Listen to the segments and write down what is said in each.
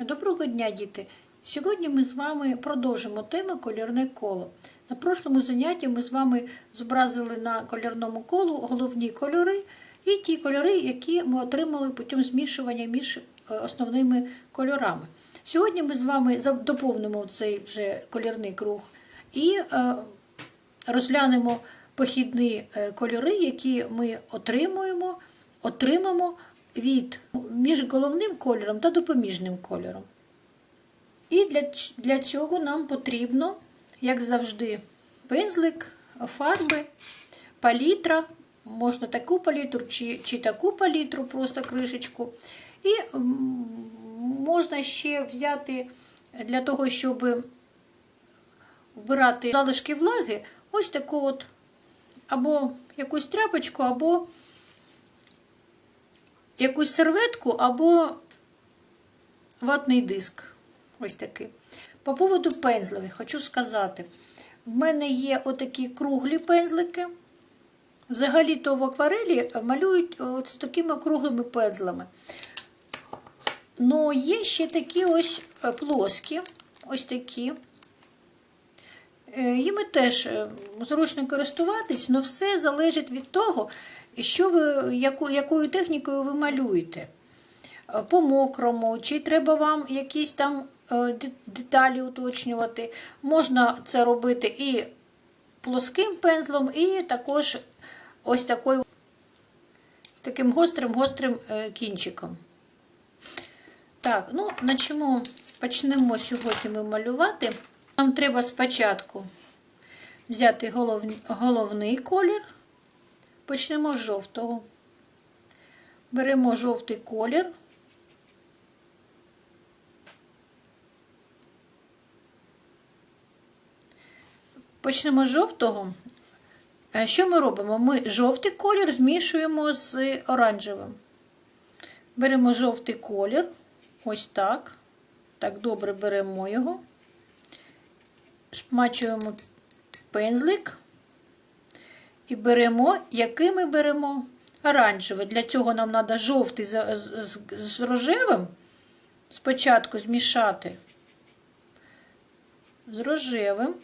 Доброго дня, діти! Сьогодні ми з вами продовжимо тему кольорне коло. На прошлому занятті ми з вами зобразили на кольорному колу головні кольори і ті кольори, які ми отримали путем змішування між е, основними кольорами. Сьогодні ми з вами доповнимо цей вже кольорний круг і е, розглянемо похідні е, кольори, які ми отримуємо, отримаємо від між головним кольором та допоміжним кольором. І для, для цього нам потрібно, як завжди, пензлик, фарби, палітра, можна таку палітру чи, чи таку палітру, просто кришечку. І можна ще взяти для того, щоб вбирати залишки влаги, ось таку от або якусь тряпочку, або якусь серветку, або ватний диск. Ось такий. По поводу пензлів хочу сказати. В мене є отакі круглі пензлики. Взагалі-то в акварелі малюють от з такими круглими пензлами. Ну, є ще такі ось е, плоскі, ось такі. Е, Їми теж е, зручно користуватись, але все залежить від того, що ви, яку, якою технікою ви малюєте. Е, По мокрому, чи треба вам якісь там е, деталі уточнювати. Можна це робити і плоским пензлом, і також ось такою, з таким гострим-гострим е, кінчиком. Так, ну, начнемо, почнемо сьогодні ми малювати. Нам треба спочатку взяти головний колір. Почнемо з жовтого. Беремо жовтий колір. Почнемо з жовтого. Е, Що ми робимо? Ми жовтий колір змішуємо з оранжевим. Беремо жовтий колір, ось так. Так, добре беремо його, смачуємо пензлик і беремо, який ми беремо оранжевий. Для цього нам треба жовтий з, з, з, рожевим спочатку змішати з рожевим.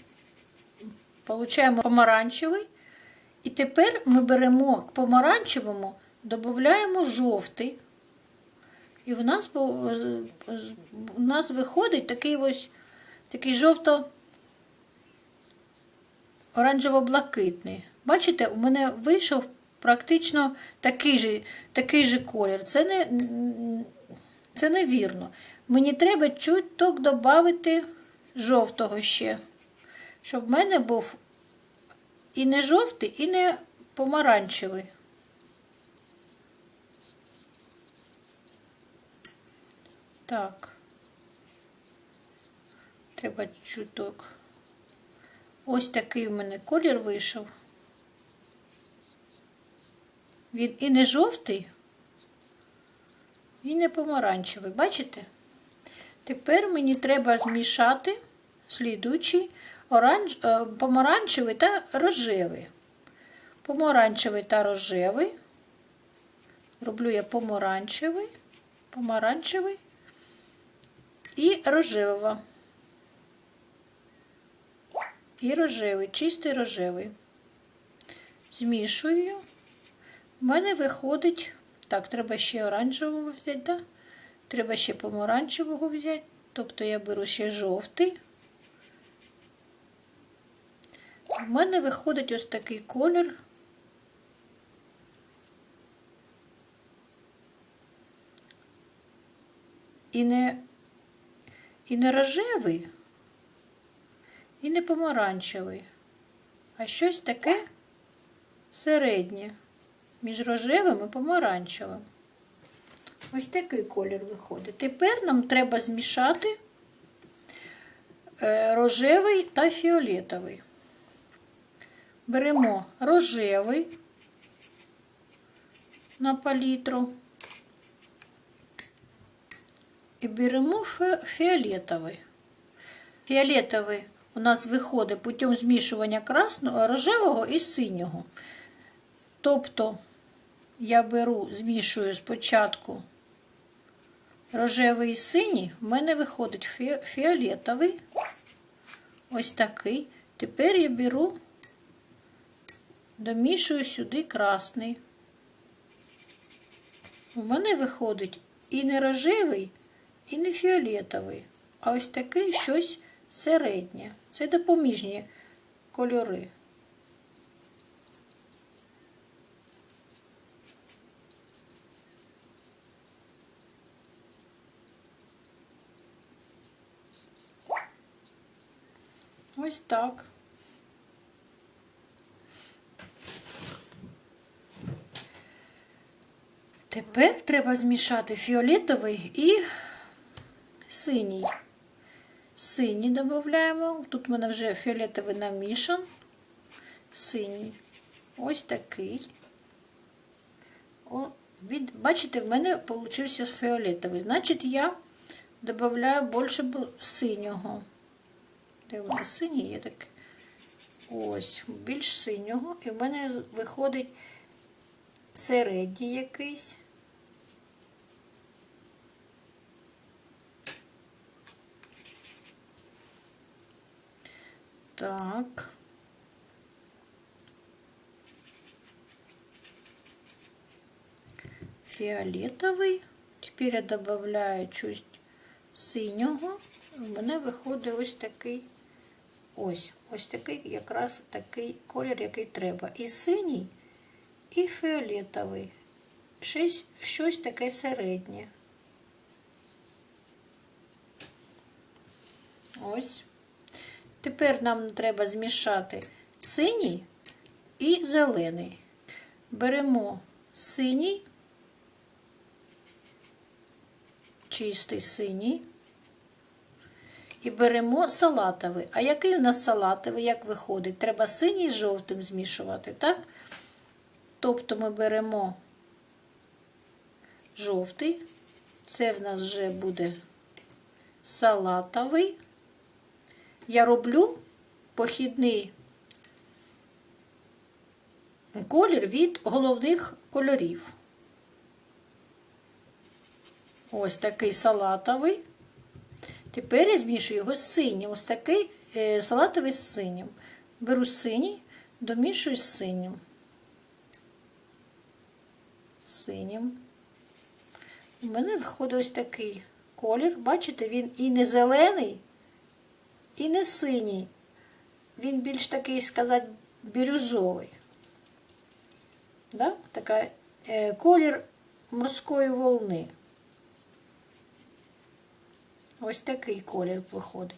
Получаємо помаранчевий. І тепер ми беремо к помаранчевому, додаємо жовтий. І в нас, в нас виходить такий ось такий жовто оранжево-блакитний. Бачите, у мене вийшов практично такий же, такий же колір. Це не, це невірно. Мені треба чуток додати жовтого ще, щоб в мене був і не жовтий, і не помаранчевий. Так. Треба чуток. Ось такий в мене колір вийшов. Він і не жовтий, і не помаранчевий. Бачите? Тепер мені треба змішати слідуючий оранж, е, помаранчевий та рожевий. Помаранчевий та рожевий. Роблю я помаранчевий, помаранчевий і рожева. І рожевий, чистий рожевий. Змішую. У мене виходить. Так, треба ще оранжевого взяти, да? Треба ще помаранчевого взяти. Тобто я беру ще жовтий. У мене виходить ось такий колір. І не, і не рожевий, і не помаранчевий, а щось таке середнє між рожевим і помаранчевим. Ось такий колір виходить. Тепер нам треба змішати е, рожевий та фіолетовий. Беремо рожевий на палітру і беремо фіолетовий. Фіолетовий у нас виходить путем змішування красного, рожевого і синього. Тобто я беру, змішую спочатку рожевий і синій, в мене виходить фі- фіолетовий. Ось такий. Тепер я беру, домішую сюди красний. У мене виходить і не рожевий, і не фіолетовий, а ось такий щось середнє. Це допоміжні кольори. Ось так. Тепер треба змішати фіолетовий і синій. Синій додаємо. Тут в мене вже фіолетовий намішан. Синій. Ось такий. О, від, бачите, в мене вийшов фіолетовий. Значить, я додаю більше синього. Де мене синій є такий? Ось, більш синього. І в мене виходить середній якийсь. Так. Фіолетовий. Тепер я додаю чуть синього. У мене виходить ось такий. Ось, ось такий якраз такий колір, який треба. І синій, і фіолетовий. Щось, щось таке середнє. Ось. Тепер нам треба змішати синій і зелений. Беремо синій, чистий синій. І беремо салатовий. А який у нас салатовий, як виходить? Треба синій з жовтим змішувати, так? Тобто ми беремо жовтий, це в нас вже буде салатовий. Я роблю похідний колір від головних кольорів. Ось такий салатовий. Тепер я змішую його з синім. Ось такий е, салатовий з синім. Беру синій, домішую з синім. Синім. У мене виходить ось такий колір. Бачите, він і не зелений, і не синій. Він більш такий, сказати, бірюзовий. Да? Така, е, колір морської волни. Ось такий колір виходить.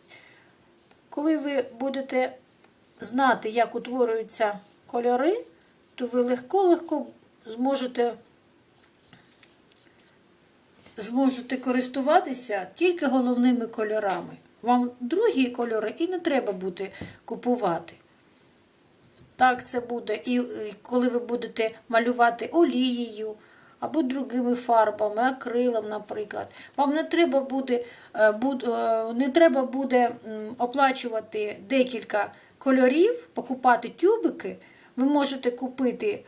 Коли ви будете знати, як утворюються кольори, то ви легко-легко зможете, зможете користуватися тільки головними кольорами. Вам другі кольори і не треба буде купувати. Так це буде, і коли ви будете малювати олією або другими фарбами, акрилом, наприклад. Вам не треба буде, е, е, не треба буде оплачувати декілька кольорів, покупати тюбики. Ви можете купити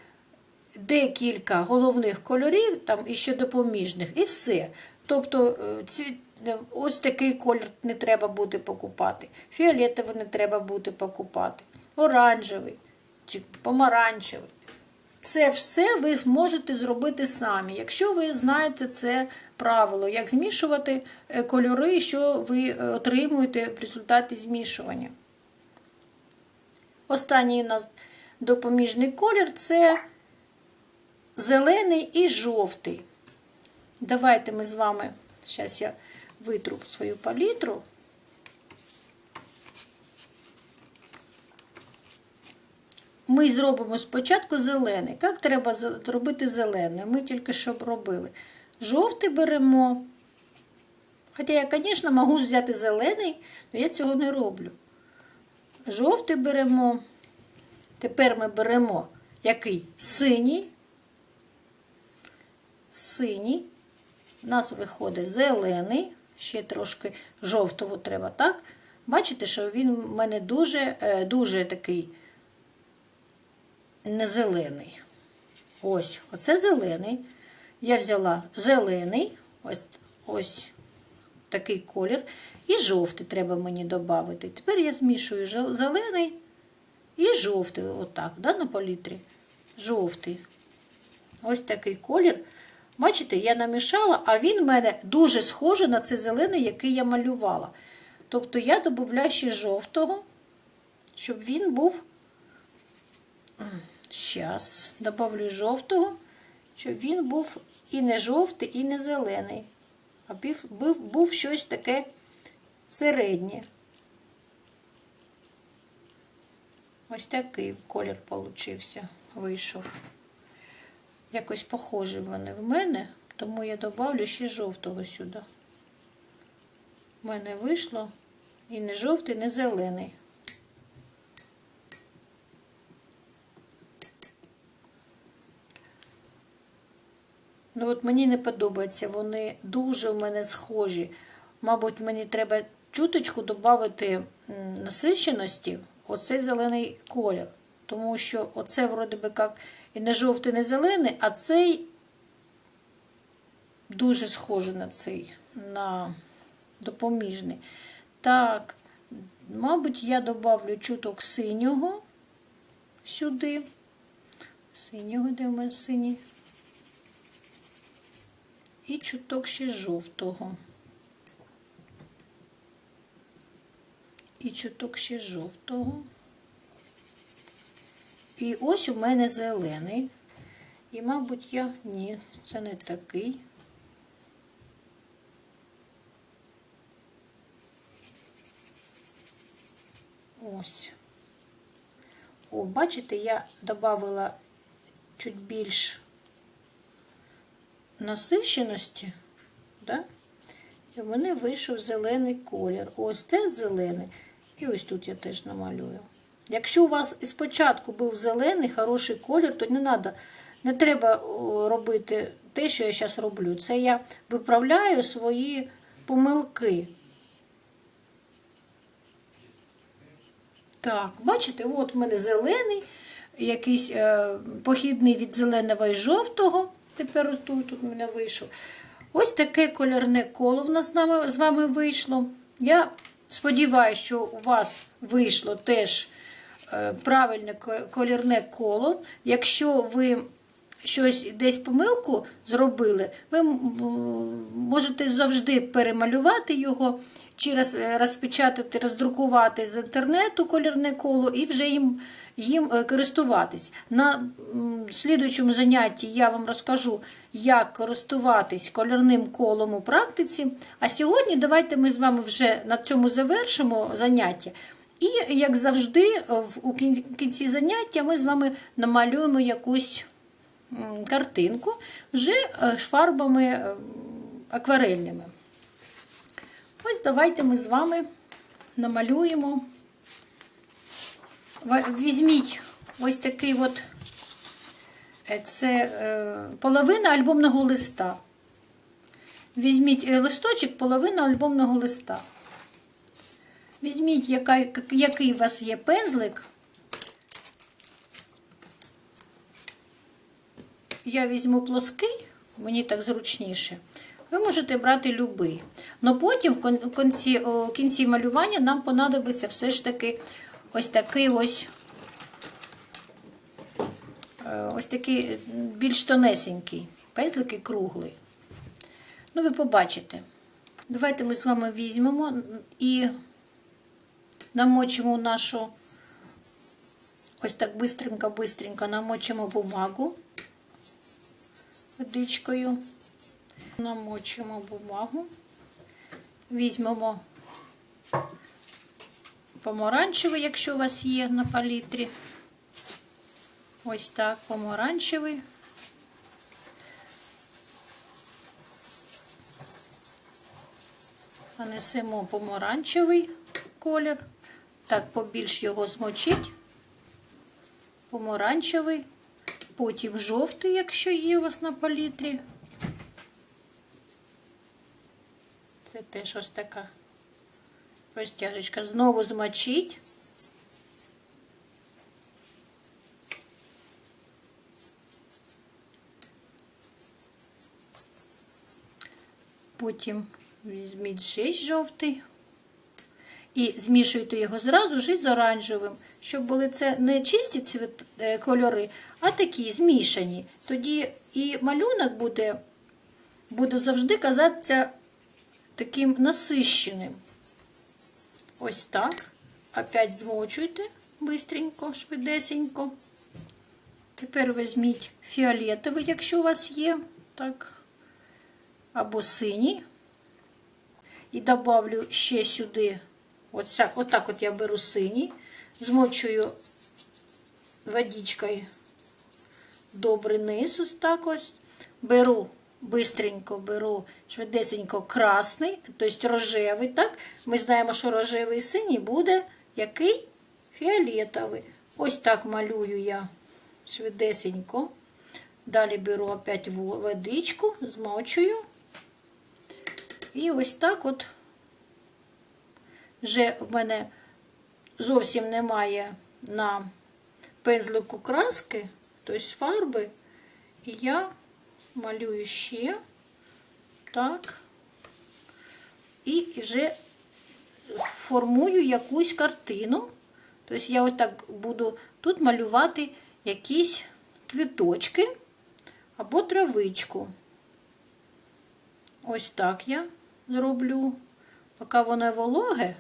декілька головних кольорів там і ще допоміжних, і все. Тобто е, ось такий колір не треба буде покупати, фіолетовий не треба буде покупати, оранжевий чи помаранчевий. Це все ви зможете зробити самі, якщо ви знаєте це правило, як змішувати е, кольори, що ви е, отримуєте в результаті змішування. Останній у нас допоміжний колір це зелений і жовтий. Давайте ми з вами, зараз я витру свою палітру. Ми зробимо спочатку зелений. Як треба зробити зелений? Ми тільки що робили. Жовтий беремо. Хоча я, звісно, можу взяти зелений, але я цього не роблю. Жовтий беремо. Тепер ми беремо який? Синій. Синій. У нас виходить зелений, ще трошки жовтого треба, так? Бачите, що він в мене дуже, е, дуже такий не зелений. Ось, оце зелений. Я взяла зелений, ось, ось такий колір. І жовтий треба мені додати. Тепер я змішую зелений і жовтий, отак, да, на палітрі. Жовтий. Ось такий колір. Бачите, я намішала, а він в мене дуже схожий на цей зелений, який я малювала. Тобто я додаю ще жовтого, щоб він був. Зараз додавлю жовтого, щоб він був і не жовтий, і не зелений, а був, був, щось таке середнє. Ось такий колір получився, вийшов. Якось похожі вони в мене, тому я додавлю ще жовтого сюди. У мене вийшло і не жовтий, не зелений. Ну от мені не подобається, вони дуже в мене схожі. Мабуть, мені треба чуточку додати насиченості оцей зелений колір. Тому що оце, вроде би, як і не жовтий, не зелений, а цей дуже схожий на цей, на допоміжний. Так, мабуть, я додавлю чуток синього сюди. Синього, де в мене синій? І чуток ще жовтого. І чуток ще жовтого. І ось у мене зелений. І, мабуть, я... Ні, це не такий. Ось. О, бачите, я додавала чуть більш насищеності, да? і в мене вийшов зелений колір. Ось це зелений. І ось тут я теж намалюю. Якщо у вас спочатку був зелений, хороший колір, то не треба, не треба робити те, що я зараз роблю. Це я виправляю свої помилки. Так, бачите, от у мене зелений, якийсь е, похідний від зеленого і жовтого. Тепер тут, тут мене вийшов. Ось таке кольорне коло в нас з, вами вийшло. Я сподіваюся, що у вас вийшло теж е, правильне кольорне коло. Якщо ви щось десь помилку зробили, ви можете завжди перемалювати його, чи роз, розпечатати, роздрукувати з інтернету кольорне коло і вже їм їм користуватись. На слідуючому занятті я вам розкажу, як користуватись кольорним колом у практиці. А сьогодні давайте ми з вами вже на цьому завершимо заняття. І, як завжди, у кінці заняття ми з вами намалюємо якусь картинку вже фарбами акварельними. Ось давайте ми з вами намалюємо. Візьміть ось такий от це е, половина альбомного листа. Візьміть листочок, половина альбомного листа. Візьміть, яка, який у вас є пензлик. Я візьму плоский, мені так зручніше. Ви можете брати любий. Але потім в кінці, в кінці малювання нам понадобиться все ж таки ось такий ось ось такий більш тонесенький, пензлик і круглий. Ну, ви побачите. Давайте ми з вами візьмемо і намочимо нашу, ось так бистренько-бистренько намочимо бумагу водичкою. Намочимо бумагу, візьмемо помаранчевий, якщо у вас є на палітрі. Ось так, помаранчевий. Нанесемо помаранчевий колір. Так, побільш його змочить. Помаранчевий, потім жовтий, якщо є у вас на палітрі. Це теж ось така розтяжечка. Знову змочить. Потім візьміть ще жовтий. І змішуйте його зразу ж із оранжевим, щоб були це не чисті цвіт, е, кольори, а такі змішані. Тоді і малюнок буде, буде завжди казатися таким насищеним. Ось так. Опять змочуйте бистренько, швидесенько. Тепер візьміть фіолетовий, якщо у вас є, так, або синій. І добавлю ще сюди, отак от я беру синій, змочую водичкою добрий низ, ось так ось. Беру бистренько, беру швидесенько красний, тобто рожевий, так? Ми знаємо, що рожевий синій буде який? Фіолетовий. Ось так малюю я швидесенько. Далі беру опять водичку, змочую. І ось так от вже в мене зовсім немає на пензлику краски, тобто фарби. І я малюю ще так. І вже формую якусь картину. Тобто я отак буду тут малювати якісь квіточки або травичку. Ось так я зроблю. Поки воно вологе,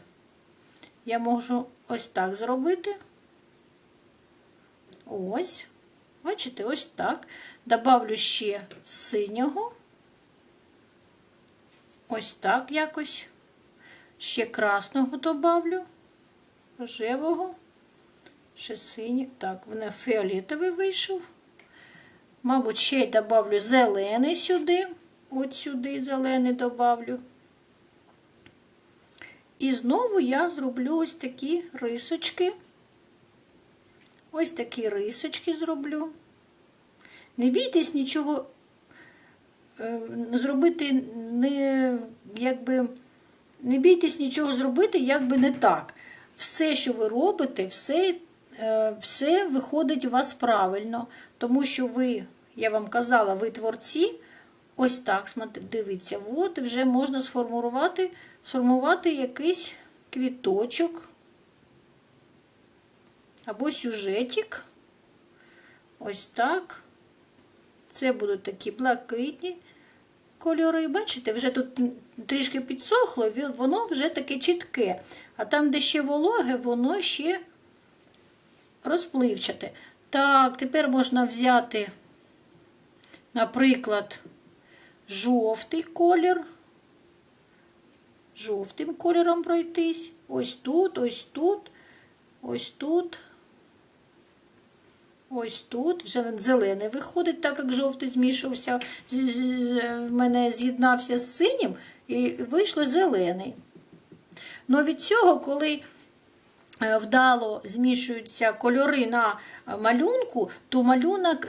я можу ось так зробити. Ось. Бачите, ось так. Добавлю ще синього. Ось так якось. Ще красного добавлю, рожевого, ще синій. Так, вони фіолетовий вийшов. Мабуть, ще й добавлю зелений сюди. От сюди зелений добавлю. І знову я зроблю ось такі рисочки. Ось такі рисочки зроблю. Не бійтесь нічого е, зробити не, якби, не бійтесь нічого зробити, якби не так. Все, що ви робите, все, е, все виходить у вас правильно, тому що ви, я вам казала, ви творці. Ось так, дивіться, от вже можна сформувати, сформувати якийсь квіточок або сюжетик. Ось так. Це будуть такі блакитні кольори. Бачите, вже тут трішки підсохло, воно вже таке чітке. А там, де ще вологе, воно ще розпливчате. Так, тепер можна взяти, наприклад, жовтий колір. Жовтим кольором пройтись. Ось тут, ось тут, ось тут. Ось тут. Вже він зелений виходить, так як жовтий змішався, в мене з'єднався з синім і вийшло зелений. Но від цього, коли е, вдало змішуються кольори на малюнку, то малюнок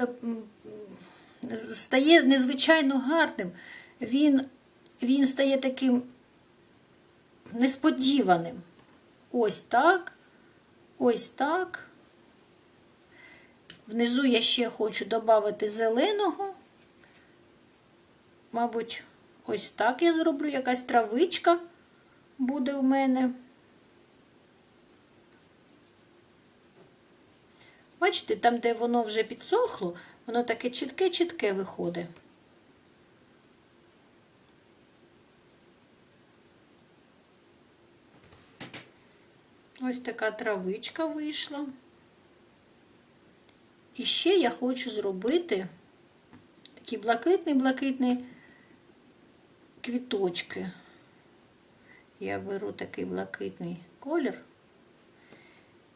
стає незвичайно гарним. Він, Він стає таким несподіваним. Ось так, ось так. Внизу я ще хочу додати зеленого. Мабуть, ось так я зроблю, якась травичка буде в мене. Бачите, там, де воно вже підсохло, воно таке чітке-чітке виходить. Ось така травичка вийшла. І ще я хочу зробити такі блакитні-блакитні квіточки. Я беру такий блакитний колір.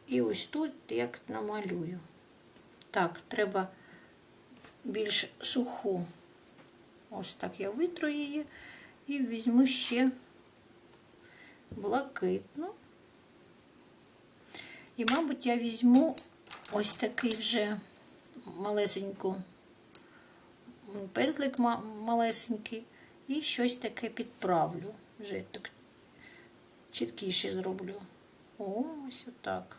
І ось тут як намалюю. Так, треба більш суху. Ось так я витру її і візьму ще блакитну. І, мабуть, я візьму ось такий вже малесеньку пензлик малесенький і щось таке підправлю. Вже так чіткіше зроблю. Ось отак.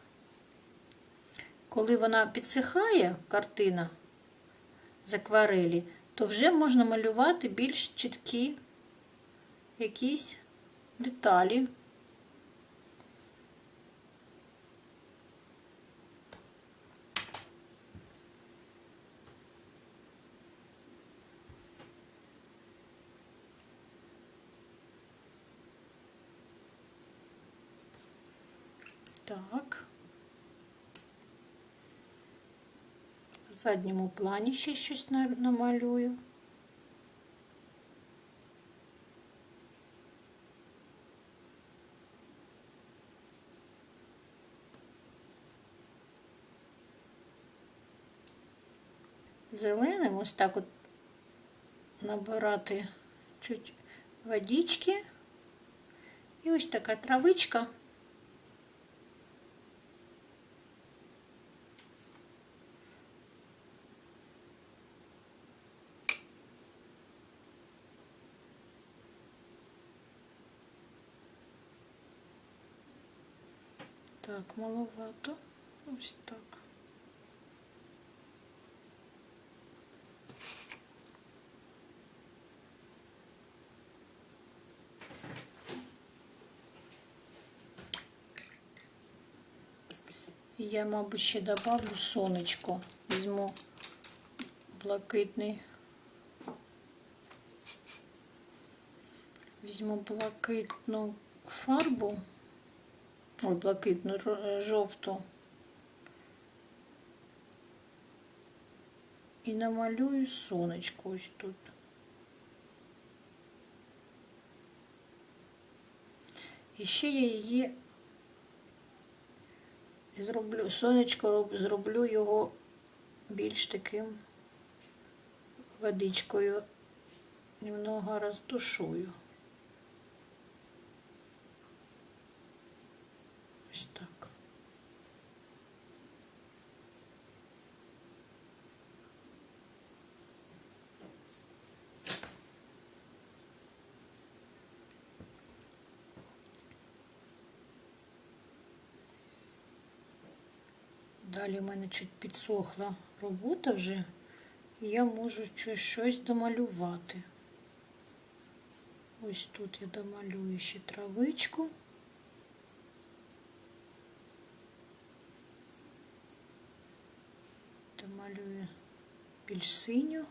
Коли вона підсихає, картина з акварелі, то вже можна малювати більш чіткі якісь деталі. Так. В задньому плані ще щось намалюю. Зеленим ось так от набирати чуть водички. І ось така травичка. Так, маловато. Ось так. Я, мабуть, ще добавлю сонечко. Візьму блакитний. Візьму блакитну фарбу. Ой, блакитну жо- жовту. І намалюю сонечко ось тут. І ще я її зроблю, сонечко зроблю його більш таким водичкою. Немного роздушую. Ось так. Далі в мене чуть підсохла робота вже, і я можу щось- домалювати. Ось тут я домалюю ще травичку. Домалюю більш синю.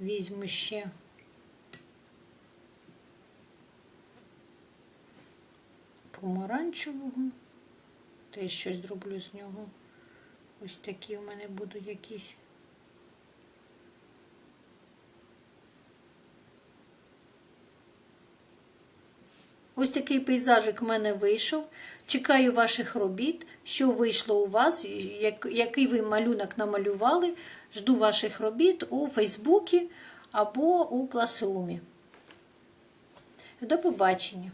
Візьму ще помаранчевого. Теж щось зроблю з нього. Ось такі в мене будуть якісь. Ось такий пейзажик в мене вийшов. Чекаю ваших робіт, що вийшло у вас, як- який ви малюнок намалювали. Жду ваших робіт у Фейсбуці або у класрумі. До побачення!